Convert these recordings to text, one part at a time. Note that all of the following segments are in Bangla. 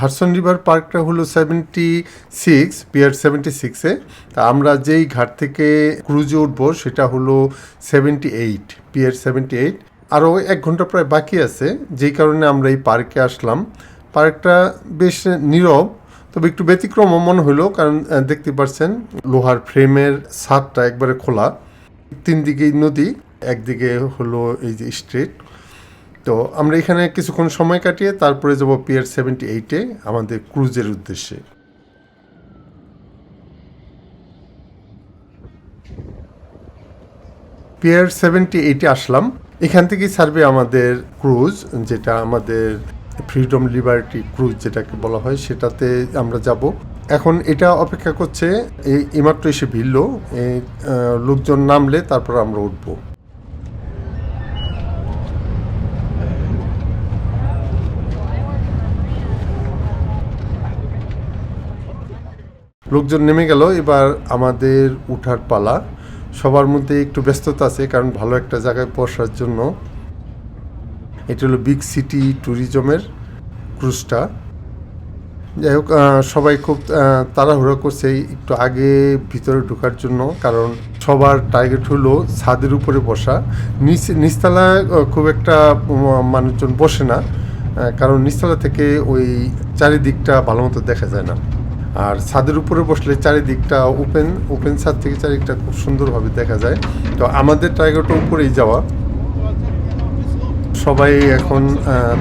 হারসন রিভার পার্কটা হলো সেভেন্টি সিক্স পিয়ার সেভেন্টি সিক্সে তা আমরা যেই ঘাট থেকে ক্রুজে উঠবো, সেটা হলো seventy eight pier seventy eight আরও এক ঘণ্টা প্রায় বাকি আছে, যেই কারণে আমরা এই পার্কে আসলাম। পার্কটা বেশ নীরব, তবে একটু ব্যতিক্রম মনে হলো, কারণ দেখতে পাচ্ছেন লোহার ফ্রেমের ছাদটা একবারে খোলা। তিন দিকেই নদী, একদিকে হলো এই যে স্ট্রিট। তো আমরা এখানে কিছুক্ষণ সময় কাটিয়ে তারপরে যাব পিয়ার সেভেন্টি এইটে আমাদের ক্রুজের উদ্দেশ্যে। পিয়ার সেভেন্টি এইটে আসলাম। এখান থেকেই সার্ভে আমাদের ক্রুজ যেটা আমাদের ফ্রিডম লিবার্টি ক্রুজ যেটাকে বলা হয়, সেটাতে আমরা যাব। এখন এটা অপেক্ষা করছে, এই এইমাত্র এসে ভিড়ল, এই লোকজন নামলে তারপর আমরা উঠবো। লোকজন নেমে গেল। এবার আমাদের উঠার পালা। সবার মধ্যে একটু ব্যস্ততা আছে, কারণ ভালো একটা জায়গায় বসার জন্য। এটা হলো বিগ সিটি ট্যুরিজমের ক্রুজটা। যাই হোক সবাই খুব তাড়াহুড়ো করছে একটু আগে ভিতরে ঢোকার জন্য, কারণ সবার টার্গেট হলো ছাদের উপরে বসা। নিচ নিচতলায় খুব একটা মানুষজন বসে না কারণ নিচতলা থেকে ওই চারিদিকটা ভালো মতো দেখা যায় না। আর ছাদের উপরে বসলে চারিদিকটা ওপেন ওপেন ছাদ থেকে চারিদিকটা খুব সুন্দরভাবে দেখা যায়। তো আমাদের টার্গেটটা উপরেই যাওয়া। সবাই এখন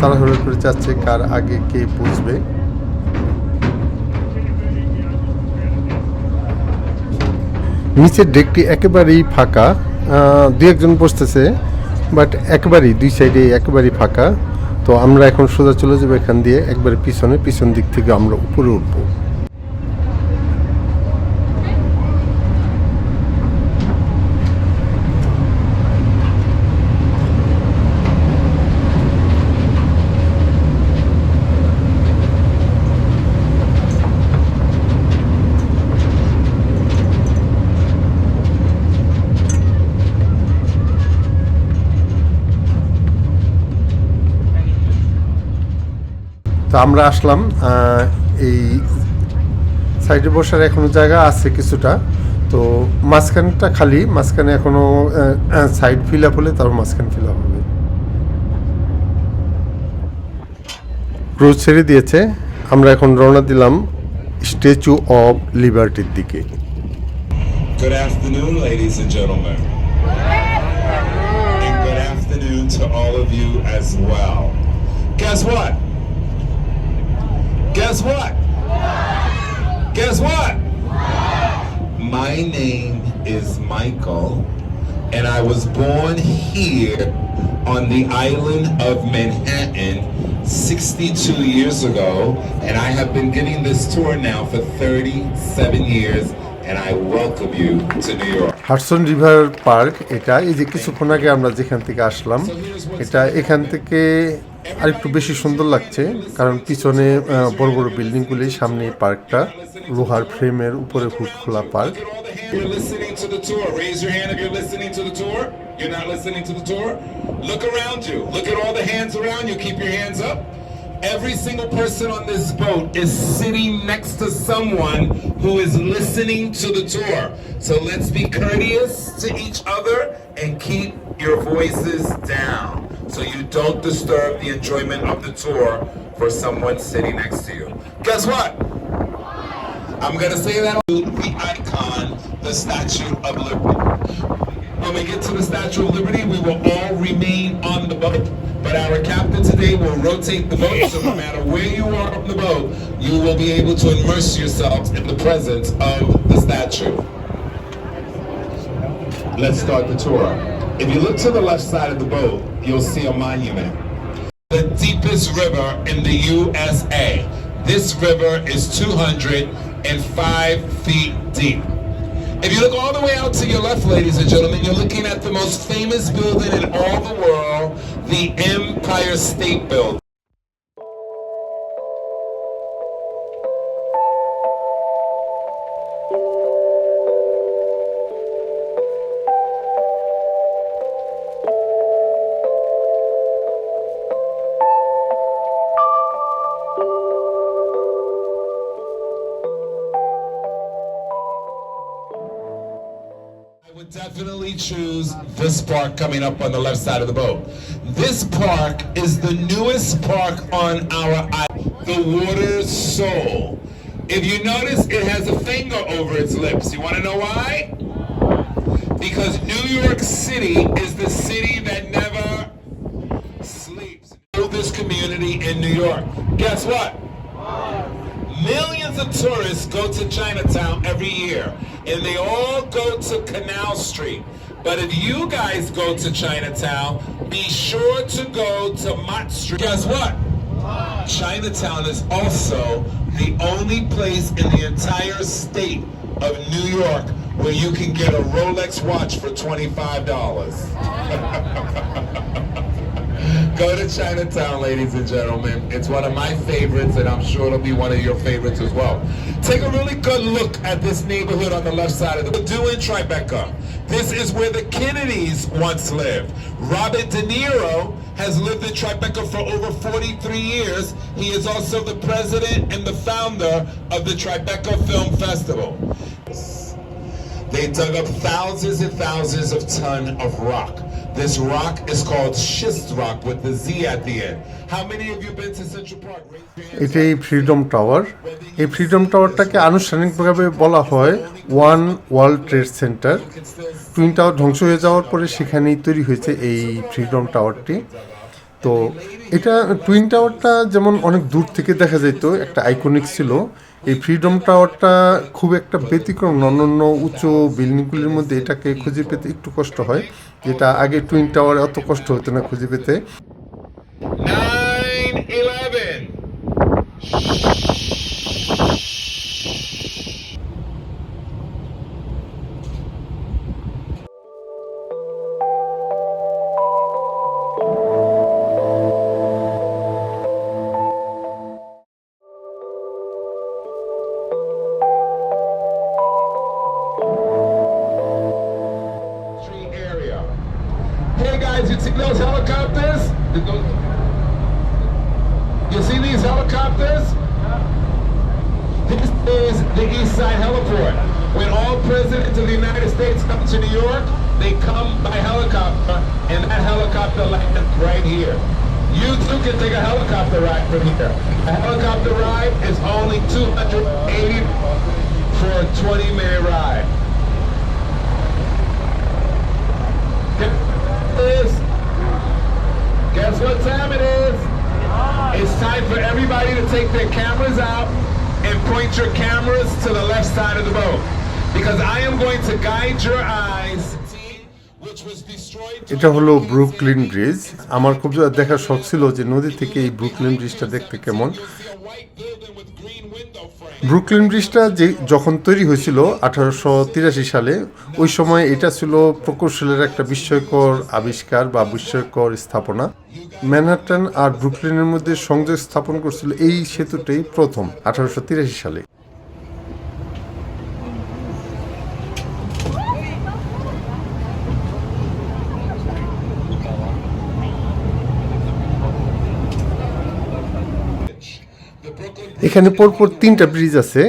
তাড়াহুড়ো করে যাচ্ছে কার আগে কে বুঝবে নিচের ডেকটি একেবারেই ফাঁকা। দু একজন বসতেছে বাট একেবারেই দুই সাইডে একেবারেই ফাঁকা। তো আমরা এখন সোজা চলে যাব এখান দিয়ে, একবারে পিছনে, পিছন দিক থেকে আমরা উপরে উঠবো। তো আমরা আসলাম এই সাইডে বসার এখনও জায়গা আছে কিছুটা তো মাঝখানটা খালি মাঝখানে এখনও সাইড ফিল আপ হলে তারপর মাঝখান ফিল আপ হবে ক্রুজ ছেড়ে দিয়েছে আমরা এখন রওনা দিলাম স্ট্যাচু অফ লিবার্টির দিকে Good afternoon, ladies and gentlemen. And good afternoon to all of you as well. Guess what? Guess what? Guess what? My name is Michael, and I was born here on the island of Manhattan 62 years ago, and I have been giving this tour now for 37 years, and I welcome you to New York. Hudson River Park এটা এই যে কিছুক্ষণ আগে আমরা যেখান থেকে আসলাম এটা এখান থেকে আরেকটু বেশি সুন্দর লাগছে কারণ পিছনে বড় বড় বিল্ডিংগুলি সামনে পার্কটা লোহার ফ্রেমের উপরে খুব খোলা park. Every single person on this boat is sitting next to someone who is listening to the tour. So let's be courteous to each other and keep your voices down so you don't disturb the enjoyment of the tour for someone sitting next to you. Guess what? I'm gonna say that the icon, the Statue of Liberty. When we get to the Statue of Liberty, we will all remain on the boat. But our captain today will rotate the boat, so no matter where you are on the boat, you will be able to immerse yourselves in the presence of the statue. Let's start the tour. If you look to the left side of the boat, you'll see a monument the deepest river in the USA. This river is 205 feet deep. If you look all the way out to your left, ladies and gentlemen, you're looking at the most famous building in all the world, the Empire State Building. Choose this park coming up on the left side of the boat. This park is the newest park on our island, the Water Soul. If you notice, it has a finger over its lips. You want to know why? Because New York City is the city that never sleeps. This community in New York. Guess what? Millions of tourists go to Chinatown every year, and they all go to Canal Street. But if you guys go to Chinatown, be sure to go to Mott Street. Guess what? Chinatown is also the only place in the entire state of New York where you can get a Rolex watch for $25. Go to Chinatown, ladies and gentlemen. It's one of my favorites, and I'm sure it'll be one of your favorites as well. Take a really good look at this neighborhood on the left side of the do in Tribeca. This is where the Kennedys once lived. Robert De Niro has lived in Tribeca for over 43 years. He is also the president and the founder of the Tribeca Film Festival. They dug up thousands and thousands of ton of rock. This rock is called schist rock with the Z at the end. How many of you been to Central Park? Hands. এটাই ফ্রিডম টাওয়ার এই ফ্রিডম টাওয়ারটাকে আনুষ্ঠানিকভাবে বলা হয় One World Trade Center twin tower ধ্বংস হয়ে যাওয়ার পরে সেখানেই তৈরি হয়েছে এই ফ্রিডম টাওয়ারটি তো এটা টুইন টাওয়ারটা যেমন অনেক দূর থেকে দেখা যেত, একটা আইকনিক ছিল এই ফ্রিডম টাওয়ারটা খুব একটা ব্যতিক্রম অন্যান্য উঁচু বিল্ডিংগুলির মধ্যে এটাকে খুঁজে পেতে একটু কষ্ট হয় যেটা আগে টুইন টাওয়ার অত কষ্ট হতো না খুঁজে পেতে। See those helicopters? You see these helicopters? This is the East Side Heliport. When all presidents of the United States come to New York, they come by helicopter, and that helicopter lands right here. You too can take a helicopter ride from here. A helicopter ride is only 280 for a 20 minute ride. Guess Guess what time it is? It's time for everybody to take their cameras out and point your cameras to the left side of the boat. Because I am going to guide your eyes, which destroyed. এটা হলো ব্রুকলিন ব্রিজ আমার খুব দেখার শখ ছিল যে নদী থেকে এই ব্রুকলিন ব্রিজটা দেখতে কেমন ব্রুকলিন ব্রিজটা যে যখন তৈরি হয়েছিল আঠারোশো তিরাশি সালে, ওই সময় এটা ছিল প্রকৌশলের একটা বিস্ময়কর আবিষ্কার বা বিস্ময়কর স্থাপনা। ম্যানহাটন আর ব্রুকলিনের মধ্যে সংযোগ স্থাপন করছিল এই সেতুটাই প্রথম আঠারোশো তিরাশি সালে। এখানে পরপর তিনটা ব্রিজ আছে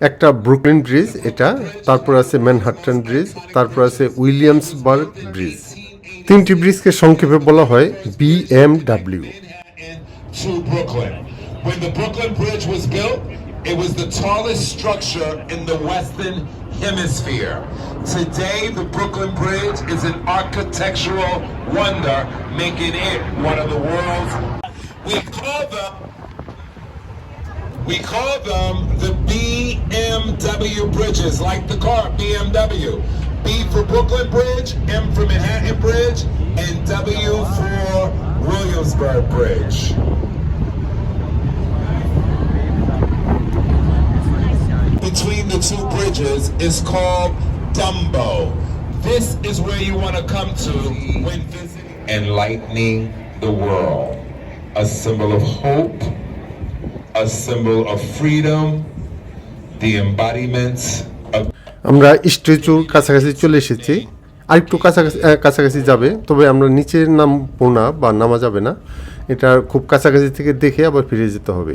একটা ব্রুকলিন ব্রিজ এটা তারপর আছে ম্যানহাটন ব্রিজ তারপর আছে উইলিয়ামসবার্গ ব্রিজ তিনটি ব্রিজকে সংক্ষেপে বলা হয় BMW When the it was the tallest structure in the Western Hemisphere. Today, the Brooklyn Bridge is an architectural wonder, making it one of the world's. We call them. We call them the BMW bridges, like the car BMW. B for Brooklyn Bridge, M for Manhattan Bridge, and W for Williamsburg Bridge. Between the two bridges is called Dumbo. This is where you want to come to when visiting. Enlightening the world. A symbol of hope, a symbol of freedom, the embodiment of আমরা স্ট্যাচুর কাছাকাছি চলে এসেছি। আর একটু কাছাকাছি কাছাকাছি যাবে তবে আমরা নিচের নাম না বা নামা যাবে না। এটা খুব কাছাকাছি থেকে দেখে আবার ফিরে যেতে হবে।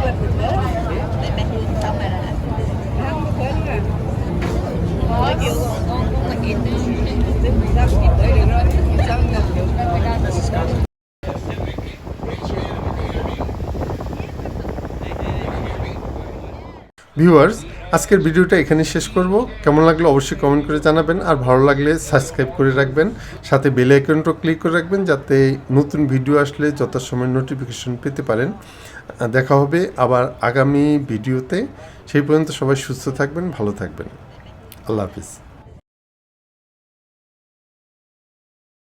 ভিউয়ার্স আজকের ভিডিওটা এখানে শেষ করব। কেমন লাগল অবশ্যই কমেন্ট করে জানাবেন। আর ভালো লাগলে সাবস্ক্রাইব করে রাখবেন। সাথে বেল আইকনটাও ক্লিক করে রাখবেন যাতে নতুন ভিডিও আসলে যথাসময় নোটিফিকেশন পেতে পারেন। দেখা হবে আবার আগামী ভিডিওতে। সেই পর্যন্ত সবাই সুস্থ থাকবেন, ভালো থাকবেন। আল্লাহ হাফিজ